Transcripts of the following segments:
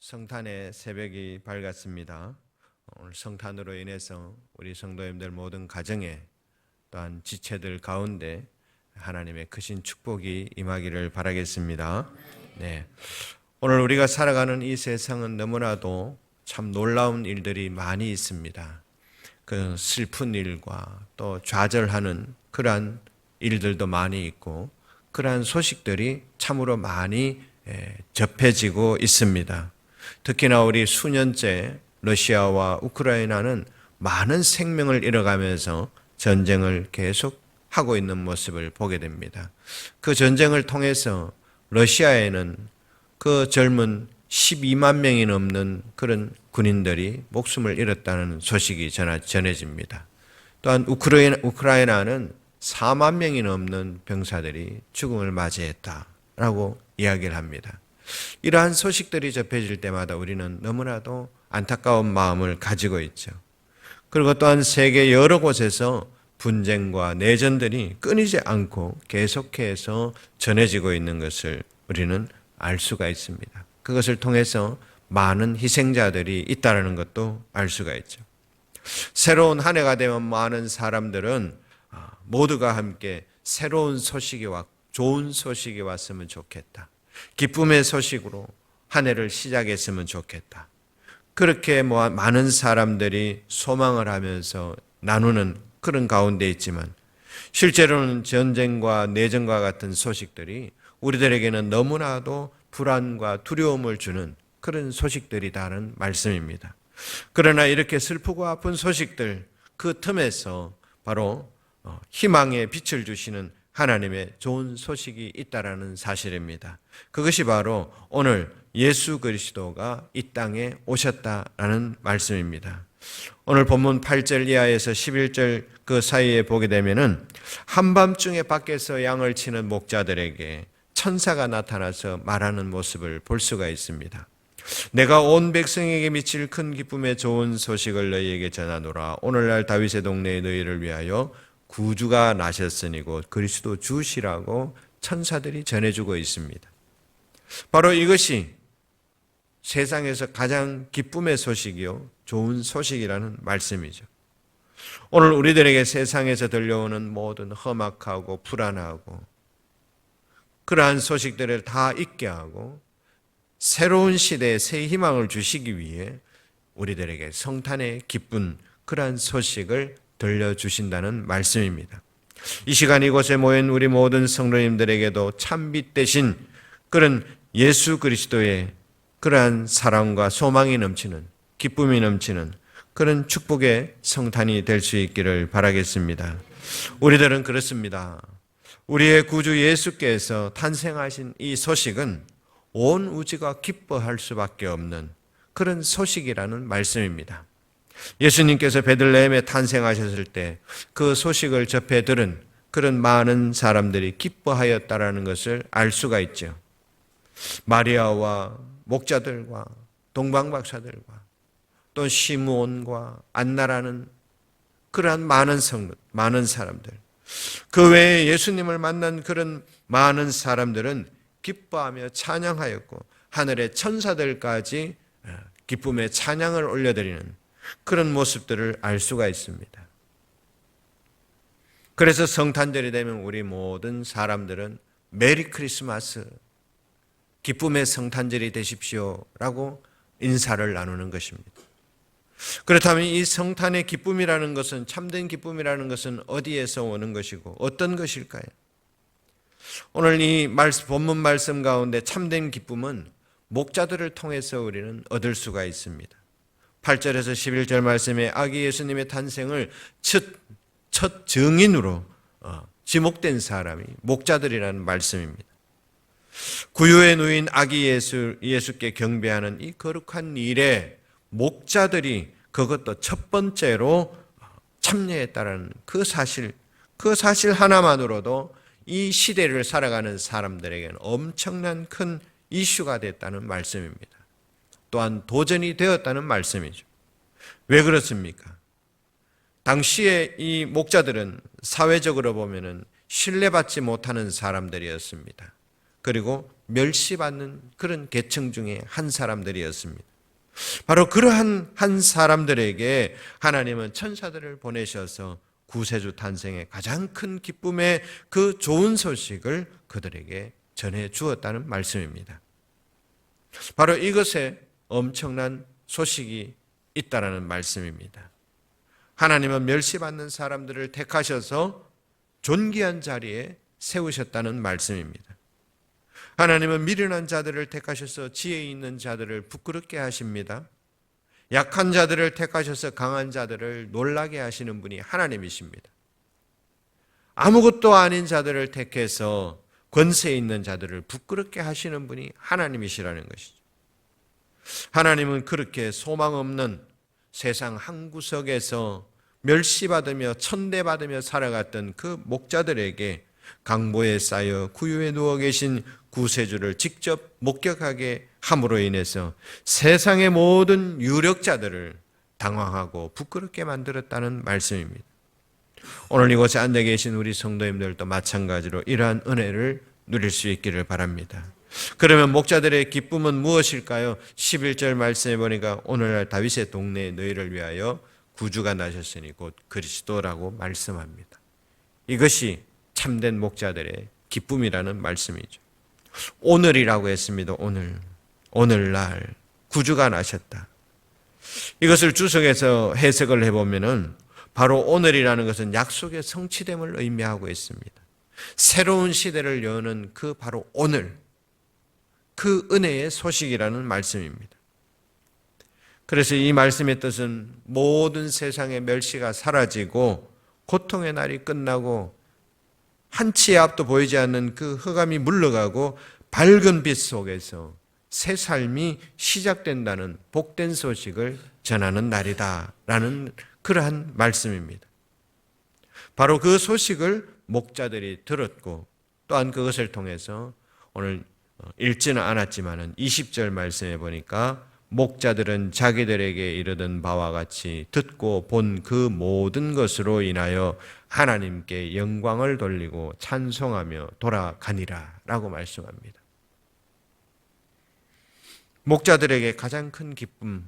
성탄의 새벽이 밝았습니다. 오늘 성탄으로 인해서 우리 성도님들 모든 가정에 또한 지체들 가운데 하나님의 크신 축복이 임하기를 바라겠습니다. 네. 오늘 우리가 살아가는 이 세상은 너무나도 참 놀라운 일들이 많이 있습니다. 그 슬픈 일과 또 좌절하는 그러한 일들도 많이 있고 그러한 소식들이 참으로 많이 예, 접해지고 있습니다. 특히나 우리 수년째 러시아와 우크라이나는 많은 생명을 잃어가면서 전쟁을 계속 하고 있는 모습을 보게 됩니다. 그 전쟁을 통해서 러시아에는 그 젊은 12만 명이 넘는 그런 군인들이 목숨을 잃었다는 소식이 전해집니다. 또한 우크라이나, 우크라이나는 4만 명이 넘는 병사들이 죽음을 맞이했다라고 이야기를 합니다. 이러한 소식들이 접해질 때마다 우리는 너무나도 안타까운 마음을 가지고 있죠. 그리고 또한 세계 여러 곳에서 분쟁과 내전들이 끊이지 않고 계속해서 전해지고 있는 것을 우리는 알 수가 있습니다. 그것을 통해서 많은 희생자들이 있다는 것도 알 수가 있죠. 새로운 한 해가 되면 많은 사람들은 아, 모두가 함께 새로운 소식이 왔, 좋은 소식이 왔으면 좋겠다. 기쁨의 소식으로 한 해를 시작했으면 좋겠다. 그렇게 뭐 많은 사람들이 소망을 하면서 나누는 그런 가운데 있지만 실제로는 전쟁과 내전과 같은 소식들이 우리들에게는 너무나도 불안과 두려움을 주는 그런 소식들이다는 말씀입니다. 그러나 이렇게 슬프고 아픈 소식들 그 틈에서 바로 어, 희망의 빛을 주시는 하나님의 좋은 소식이 있다라는 사실입니다. 그것이 바로 오늘 예수 그리스도가 이 땅에 오셨다라는 말씀입니다. 오늘 본문 8절 이하에서 11절 그 사이에 보게 되면은 한밤중에 밖에서 양을 치는 목자들에게 천사가 나타나서 말하는 모습을 볼 수가 있습니다. 내가 온 백성에게 미칠 큰 기쁨의 좋은 소식을 너희에게 전하노라. 오늘날 다윗의 동네에 너희를 위하여 구주가 나셨으니 곧 그리스도 주시라고 천사들이 전해주고 있습니다. 바로 이것이 세상에서 가장 기쁨의 소식이요. 좋은 소식이라는 말씀이죠. 오늘 우리들에게 세상에서 들려오는 모든 험악하고 불안하고 그러한 소식들을 다 잊게 하고 새로운 시대에 새 희망을 주시기 위해 우리들에게 성탄의 기쁜 그러한 소식을 들려주신다는 말씀입니다. 이 시간 이곳에 모인 우리 모든 성도님들에게도 참빛 대신 그런 예수 그리스도의 그러한 사랑과 소망이 넘치는 기쁨이 넘치는 그런 축복의 성탄이 될 수 있기를 바라겠습니다. 우리들은 그렇습니다. 우리의 구주 예수께서 탄생하신 이 소식은 온 우주가 기뻐할 수밖에 없는 그런 소식이라는 말씀입니다. 예수님께서 베들레헴에 탄생하셨을 때 그 소식을 접해 들은 그런 많은 사람들이 기뻐하였다라는 것을 알 수가 있죠. 마리아와 목자들과 동방박사들과 또 시므온과 안나라는 그러한 많은 성 많은 사람들 그 외에 예수님을 만난 그런 많은 사람들은 기뻐하며 찬양하였고 하늘의 천사들까지 기쁨의 찬양을 올려드리는 그런 모습들을 알 수가 있습니다. 그래서 성탄절이 되면 우리 모든 사람들은 메리 크리스마스, 기쁨의 성탄절이 되십시오 라고 인사를 나누는 것입니다. 그렇다면 이 성탄의 기쁨이라는 것은 참된 기쁨이라는 것은 어디에서 오는 것이고 어떤 것일까요? 오늘 이 말씀, 본문 말씀 가운데 참된 기쁨은 목자들을 통해서 우리는 얻을 수가 있습니다. 8절에서 11절 말씀에 아기 예수님의 탄생을 첫, 첫 증인으로 어, 지목된 사람이 목자들이라는 말씀입니다. 구유에 누인 아기 예수, 예수께 경배하는 이 거룩한 일에 목자들이 그것도 첫 번째로 참여했다는 그 사실, 그 사실 하나만으로도 이 시대를 살아가는 사람들에게는 엄청난 큰 이슈가 됐다는 말씀입니다. 또한 도전이 되었다는 말씀이죠. 왜 그렇습니까? 당시에 이 목자들은 사회적으로 보면은 신뢰받지 못하는 사람들이었습니다. 그리고 멸시받는 그런 계층 중에 한 사람들이었습니다. 바로 그러한 한 사람들에게 하나님은 천사들을 보내셔서 구세주 탄생의 가장 큰 기쁨의 그 좋은 소식을 그들에게 전해 주었다는 말씀입니다. 바로 이것에 엄청난 소식이 있다라는 말씀입니다. 하나님은 멸시받는 사람들을 택하셔서 존귀한 자리에 세우셨다는 말씀입니다. 하나님은 미련한 자들을 택하셔서 지혜 있는 자들을 부끄럽게 하십니다. 약한 자들을 택하셔서 강한 자들을 놀라게 하시는 분이 하나님이십니다. 아무것도 아닌 자들을 택해서 권세 있는 자들을 부끄럽게 하시는 분이 하나님이시라는 것이죠. 하나님은 그렇게 소망 없는 세상 한 구석에서 멸시받으며 천대받으며 살아갔던 그 목자들에게 강보에 쌓여 구유에 누워 계신 구세주를 직접 목격하게 함으로 인해서 세상의 모든 유력자들을 당황하고 부끄럽게 만들었다는 말씀입니다. 오늘 이곳에 앉아 계신 우리 성도님들도 마찬가지로 이러한 은혜를 누릴 수 있기를 바랍니다. 그러면 목자들의 기쁨은 무엇일까요? 11절 말씀해 보니까 오늘날 다윗의 동네에 너희를 위하여 구주가 나셨으니 곧 그리스도라고 말씀합니다. 이것이 참된 목자들의 기쁨이라는 말씀이죠. 오늘이라고 했습니다. 오늘. 오늘날 구주가 나셨다. 이것을 주석해서 해석을 해보면은 바로 오늘이라는 것은 약속의 성취됨을 의미하고 있습니다. 새로운 시대를 여는 그 바로 오늘, 그 은혜의 소식이라는 말씀입니다. 그래서 이 말씀의 뜻은 모든 세상의 멸시가 사라지고 고통의 날이 끝나고 한치의 앞도 보이지 않는 그 흑암이 물러가고 밝은 빛 속에서 새 삶이 시작된다는 복된 소식을 전하는 날이다 라는 그러한 말씀입니다. 바로 그 소식을 목자들이 들었고 또한 그것을 통해서 오늘 읽지는 않았지만은 20절 말씀해 보니까 목자들은 자기들에게 이르던 바와 같이 듣고 본 그 모든 것으로 인하여 하나님께 영광을 돌리고 찬송하며 돌아가니라 라고 말씀합니다. 목자들에게 가장 큰 기쁨,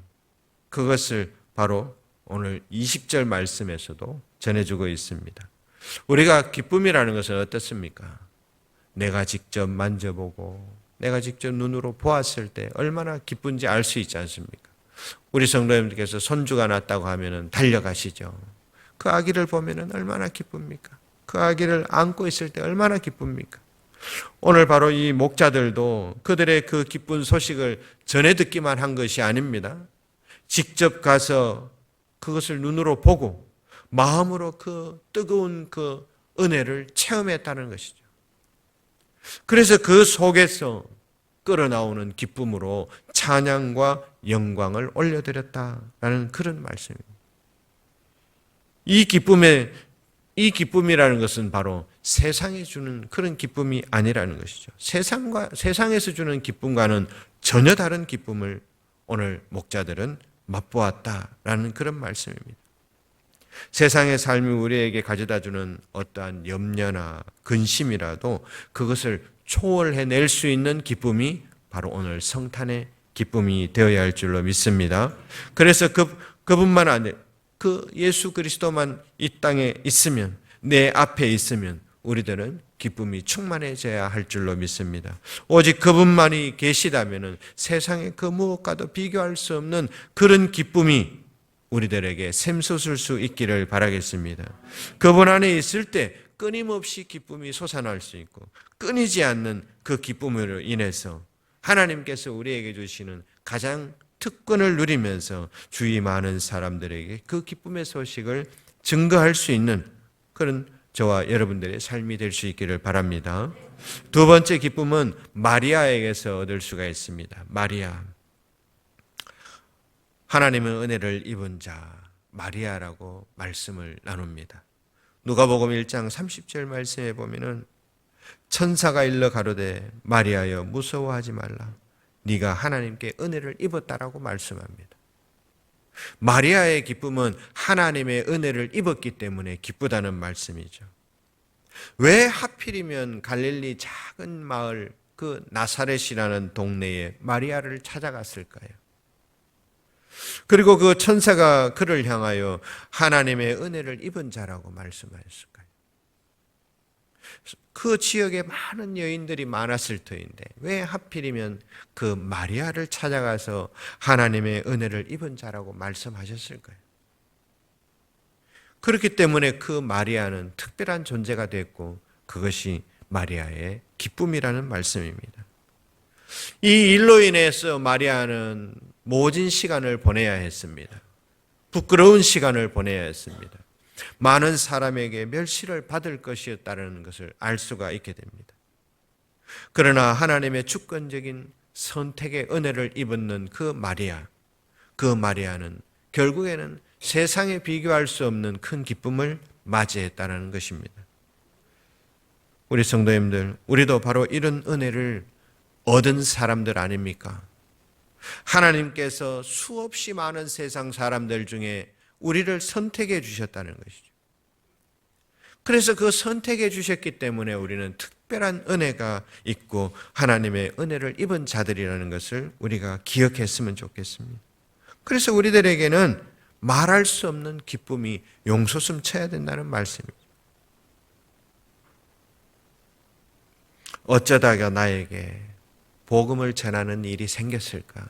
그것을 바로 오늘 20절 말씀에서도 전해주고 있습니다. 우리가 기쁨이라는 것은 어떻습니까? 내가 직접 만져보고 내가 직접 눈으로 보았을 때 얼마나 기쁜지 알 수 있지 않습니까? 우리 성도님들께서 손주가 났다고 하면은 달려가시죠. 그 아기를 보면은 얼마나 기쁩니까? 그 아기를 안고 있을 때 얼마나 기쁩니까? 오늘 바로 이 목자들도 그들의 그 기쁜 소식을 전해 듣기만 한 것이 아닙니다. 직접 가서 그것을 눈으로 보고 마음으로 그 뜨거운 그 은혜를 체험했다는 것이죠. 그래서 그 속에서 끌어나오는 기쁨으로 찬양과 영광을 올려드렸다라는 그런 말씀입니다. 이 기쁨의 이 기쁨이라는 것은 바로 세상에 주는 그런 기쁨이 아니라는 것이죠. 세상과 세상에서 주는 기쁨과는 전혀 다른 기쁨을 오늘 목자들은 맛보았다라는 그런 말씀입니다. 세상의 삶이 우리에게 가져다 주는 어떠한 염려나 근심이라도 그것을 초월해낼 수 있는 기쁨이 바로 오늘 성탄의 기쁨이 되어야 할 줄로 믿습니다. 그래서 그, 그분만 아니, 그 예수 그리스도만 이 땅에 있으면, 내 앞에 있으면 우리들은 기쁨이 충만해져야 할 줄로 믿습니다. 오직 그분만이 계시다면 세상의 그 무엇과도 비교할 수 없는 그런 기쁨이 우리들에게 샘솟을 수 있기를 바라겠습니다. 그분 안에 있을 때 끊임없이 기쁨이 솟아날 수 있고 끊이지 않는 그 기쁨으로 인해서 하나님께서 우리에게 주시는 가장 특권을 누리면서 주위 많은 사람들에게 그 기쁨의 소식을 증거할 수 있는 그런 저와 여러분들의 삶이 될 수 있기를 바랍니다. 두 번째 기쁨은 마리아에게서 얻을 수가 있습니다. 마리아. 하나님의 은혜를 입은 자, 마리아라고 말씀을 나눕니다. 누가복음 1장 30절 말씀에 보면은 천사가 일러 가로되 마리아여 무서워하지 말라. 네가 하나님께 은혜를 입었다라고 말씀합니다. 마리아의 기쁨은 하나님의 은혜를 입었기 때문에 기쁘다는 말씀이죠. 왜 하필이면 갈릴리 작은 마을 그 나사렛이라는 동네에 마리아를 찾아갔을까요? 그리고 그 천사가 그를 향하여 하나님의 은혜를 입은 자라고 말씀하였을까요? 그 지역에 많은 여인들이 많았을 터인데 왜 하필이면 그 마리아를 찾아가서 하나님의 은혜를 입은 자라고 말씀하셨을까요? 그렇기 때문에 그 마리아는 특별한 존재가 됐고 그것이 마리아의 기쁨이라는 말씀입니다. 이 일로 인해서 마리아는 모진 시간을 보내야 했습니다. 부끄러운 시간을 보내야 했습니다. 많은 사람에게 멸시를 받을 것이었다는 것을 알 수가 있게 됩니다. 그러나 하나님의 주권적인 선택의 은혜를 입은 그 마리아, 그 마리아는 결국에는 세상에 비교할 수 없는 큰 기쁨을 맞이했다는 것입니다. 우리 성도님들, 우리도 바로 이런 은혜를 얻은 사람들 아닙니까? 하나님께서 수없이 많은 세상 사람들 중에 우리를 선택해 주셨다는 것이죠. 그래서 그 선택해 주셨기 때문에 우리는 특별한 은혜가 있고 하나님의 은혜를 입은 자들이라는 것을 우리가 기억했으면 좋겠습니다. 그래서 우리들에게는 말할 수 없는 기쁨이 용솟음 쳐야 된다는 말씀입니다. 어쩌다가 나에게 복음을 전하는 일이 생겼을까?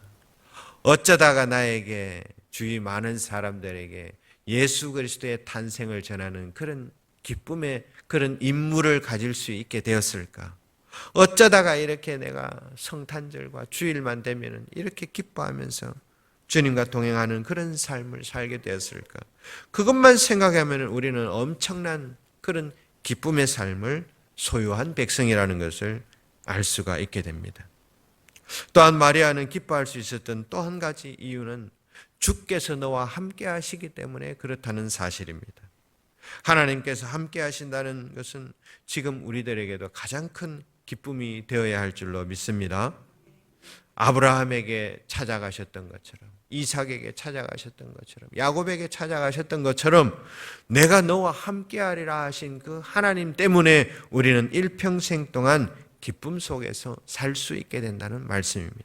어쩌다가 나에게 주위 많은 사람들에게 예수 그리스도의 탄생을 전하는 그런 기쁨의 그런 임무를 가질 수 있게 되었을까? 어쩌다가 이렇게 내가 성탄절과 주일만 되면 이렇게 기뻐하면서 주님과 동행하는 그런 삶을 살게 되었을까? 그것만 생각하면 우리는 엄청난 그런 기쁨의 삶을 소유한 백성이라는 것을 알 수가 있게 됩니다. 또한 마리아는 기뻐할 수 있었던 또 한 가지 이유는 주께서 너와 함께 하시기 때문에 그렇다는 사실입니다. 하나님께서 함께 하신다는 것은 지금 우리들에게도 가장 큰 기쁨이 되어야 할 줄로 믿습니다. 아브라함에게 찾아가셨던 것처럼 이삭에게 찾아가셨던 것처럼 야곱에게 찾아가셨던 것처럼 내가 너와 함께하리라 하신 그 하나님 때문에 우리는 일평생 동안 기쁨 속에서 살 수 있게 된다는 말씀입니다.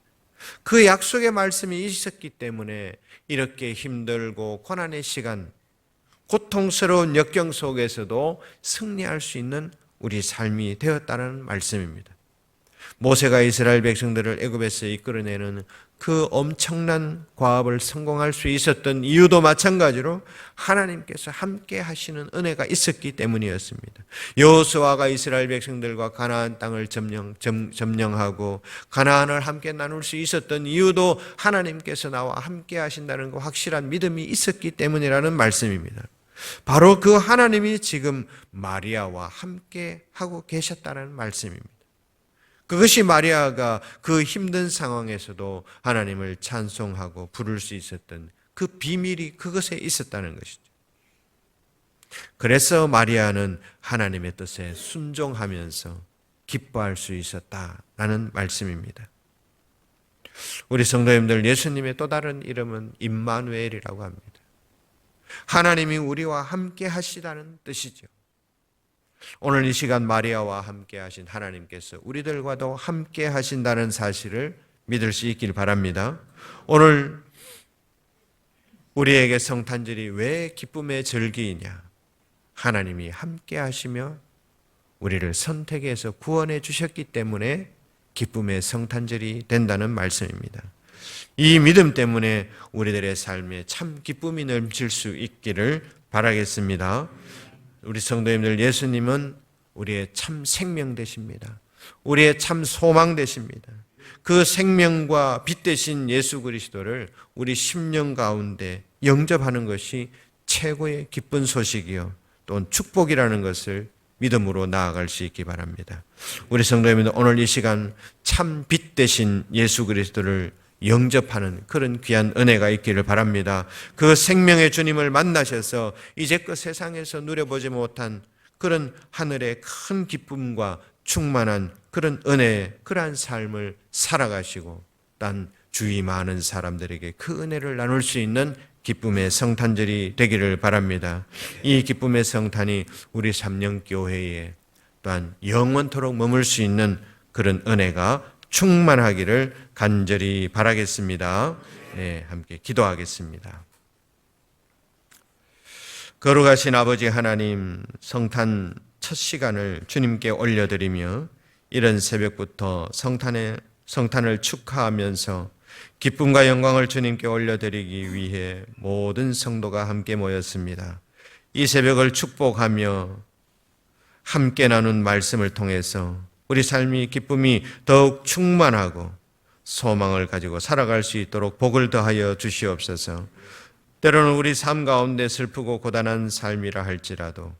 그 약속의 말씀이 있었기 때문에 이렇게 힘들고 고난의 시간, 고통스러운 역경 속에서도 승리할 수 있는 우리 삶이 되었다는 말씀입니다. 모세가 이스라엘 백성들을 애굽에서 이끌어내는 그 엄청난 과업을 성공할 수 있었던 이유도 마찬가지로 하나님께서 함께 하시는 은혜가 있었기 때문이었습니다. 여호수아가 이스라엘 백성들과 가나안 땅을 점령 점, 점령하고 가나안을 함께 나눌 수 있었던 이유도 하나님께서 나와 함께 하신다는 그 확실한 믿음이 있었기 때문이라는 말씀입니다. 바로 그 하나님이 지금 마리아와 함께 하고 계셨다는 말씀입니다. 그것이 마리아가 그 힘든 상황에서도 하나님을 찬송하고 부를 수 있었던 그 비밀이 그것에 있었다는 것이죠. 그래서 마리아는 하나님의 뜻에 순종하면서 기뻐할 수 있었다라는 말씀입니다. 우리 성도님들 예수님의 또 다른 이름은 임마누엘이라고 합니다. 하나님이 우리와 함께 하시다는 뜻이죠. 오늘 이 시간 마리아와 함께 하신 하나님께서 우리들과도 함께 하신다는 사실을 믿을 수 있길 바랍니다. 오늘 우리에게 성탄절이 왜 기쁨의 절기이냐? 하나님이 함께 하시며 우리를 선택해서 구원해 주셨기 때문에 기쁨의 성탄절이 된다는 말씀입니다. 이 믿음 때문에 우리들의 삶에 참 기쁨이 넘칠 수 있기를 바라겠습니다. 우리 성도님들 예수님은 우리의 참 생명 되십니다. 우리의 참 소망 되십니다. 그 생명과 빛 대신 예수 그리스도를 우리 심령 가운데 영접하는 것이 최고의 기쁜 소식이요. 또 축복이라는 것을 믿음으로 나아갈 수 있기 바랍니다. 우리 성도님들 오늘 이 시간 참빛 대신 예수 그리스도를 영접하는 그런 귀한 은혜가 있기를 바랍니다. 그 생명의 주님을 만나셔서 이제껏 세상에서 누려보지 못한 그런 하늘의 큰 기쁨과 충만한 그런 은혜, 그러한 삶을 살아가시고 단 주위 많은 사람들에게 그 은혜를 나눌 수 있는 기쁨의 성탄절이 되기를 바랍니다. 이 기쁨의 성탄이 우리 삼령교회에 또한 영원토록 머물 수 있는 그런 은혜가 충만하기를 간절히 바라겠습니다. 네, 함께 기도하겠습니다. 거룩하신 아버지 하나님 성탄 첫 시간을 주님께 올려드리며 이런 새벽부터 성탄의 성탄을 축하하면서 기쁨과 영광을 주님께 올려드리기 위해 모든 성도가 함께 모였습니다. 이 새벽을 축복하며 함께 나눈 말씀을 통해서 우리 삶이 기쁨이 더욱 충만하고 소망을 가지고 살아갈 수 있도록 복을 더하여 주시옵소서. 때로는 우리 삶 가운데 슬프고 고단한 삶이라 할지라도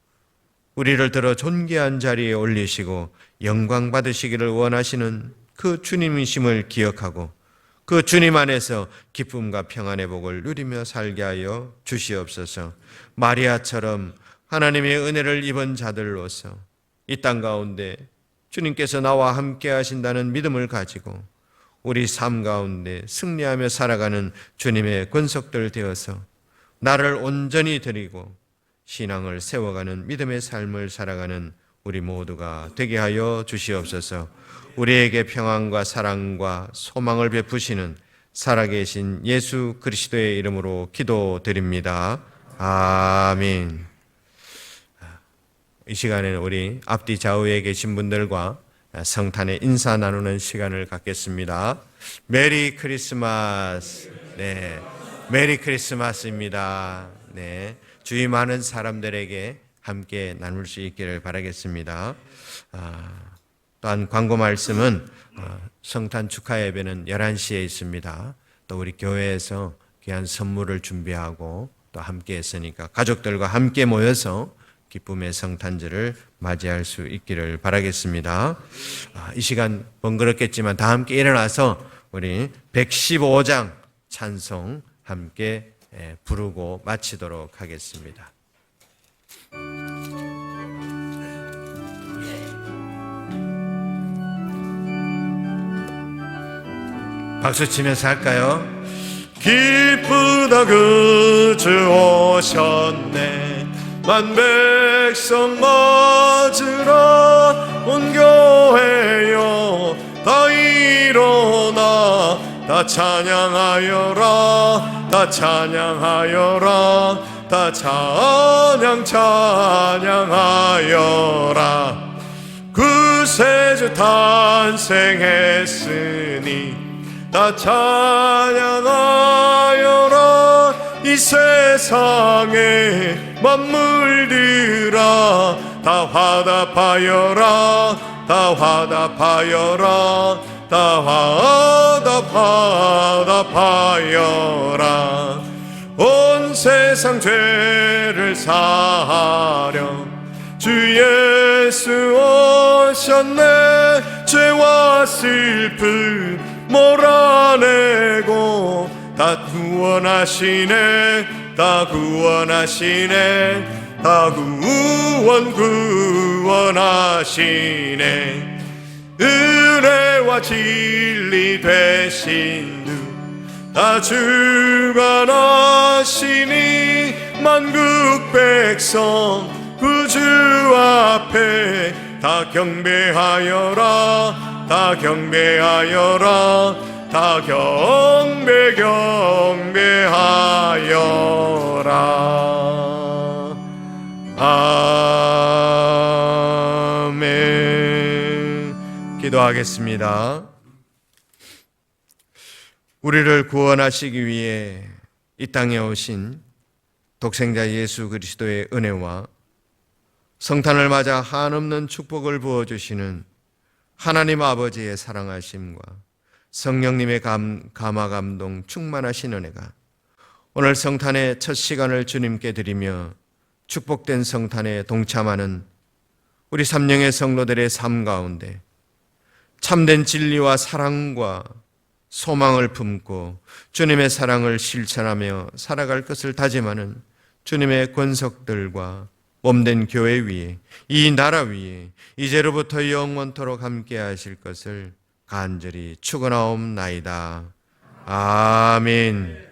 우리를 들어 존귀한 자리에 올리시고 영광 받으시기를 원하시는 그 주님이심을 기억하고 그 주님 안에서 기쁨과 평안의 복을 누리며 살게 하여 주시옵소서. 마리아처럼 하나님의 은혜를 입은 자들로서 이 땅 가운데 주님께서 나와 함께 하신다는 믿음을 가지고 우리 삶 가운데 승리하며 살아가는 주님의 권속들 되어서 나를 온전히 드리고 신앙을 세워가는 믿음의 삶을 살아가는 우리 모두가 되게 하여 주시옵소서. 우리에게 평안과 사랑과 소망을 베푸시는 살아계신 예수 그리스도의 이름으로 기도드립니다. 아멘. 이 시간에는 우리 앞뒤 좌우에 계신 분들과 성탄의 인사 나누는 시간을 갖겠습니다. 메리 크리스마스. 네. 메리 크리스마스입니다. 네. 주위 많은 사람들에게 함께 나눌 수 있기를 바라겠습니다. 아, 또한 광고 말씀은 어, 성탄 축하 예배는 11시에 있습니다. 또 우리 교회에서 귀한 선물을 준비하고 또 함께 했으니까 가족들과 함께 모여서 기쁨의 성탄절을 맞이할 수 있기를 바라겠습니다. 아, 이 시간 번거롭겠지만 다 함께 일어나서 우리 115장 찬송 함께 예, 부르고 마치도록 하겠습니다. 박수 치면서 할까요? 기쁘다 그주 오셨네 만 백성 맞으러 온 교회여 다 일어나 다 찬양하여라 다 찬양하여라 다 찬양 찬양하여라. 구세주 탄생했으니 다 찬양하여라 이 세상에 만물들아 다 화답하여라 다 화답하여라 다 화답 화답하여라. 온 세상 죄를 사하려 주 예수 오셨네. 죄와 슬픔 몰아내고 다 구원하시네 다 구원하시네 다 구원 구원하시네. 은혜와 진리 되신 주다 주관하시니 만국 백성 구주 앞에 다 경배하여라 다 경배하여라 다 경배 경배하여라 아멘 기도하겠습니다. 우리를 구원하시기 위해 이 땅에 오신 독생자 예수 그리스도의 은혜와 성탄을 맞아 한없는 축복을 부어주시는 하나님 아버지의 사랑하심과 성령님의 감, 감화 감동 충만하신 은혜가 오늘 성탄의 첫 시간을 주님께 드리며 축복된 성탄에 동참하는 우리 삼령의 성도들의 삶 가운데 참된 진리와 사랑과 소망을 품고 주님의 사랑을 실천하며 살아갈 것을 다짐하는 주님의 권속들과 몸된 교회 위에 이 나라 위에 이제로부터 영원토록 함께 하실 것을 간절히 축원하옵나이다. 아멘.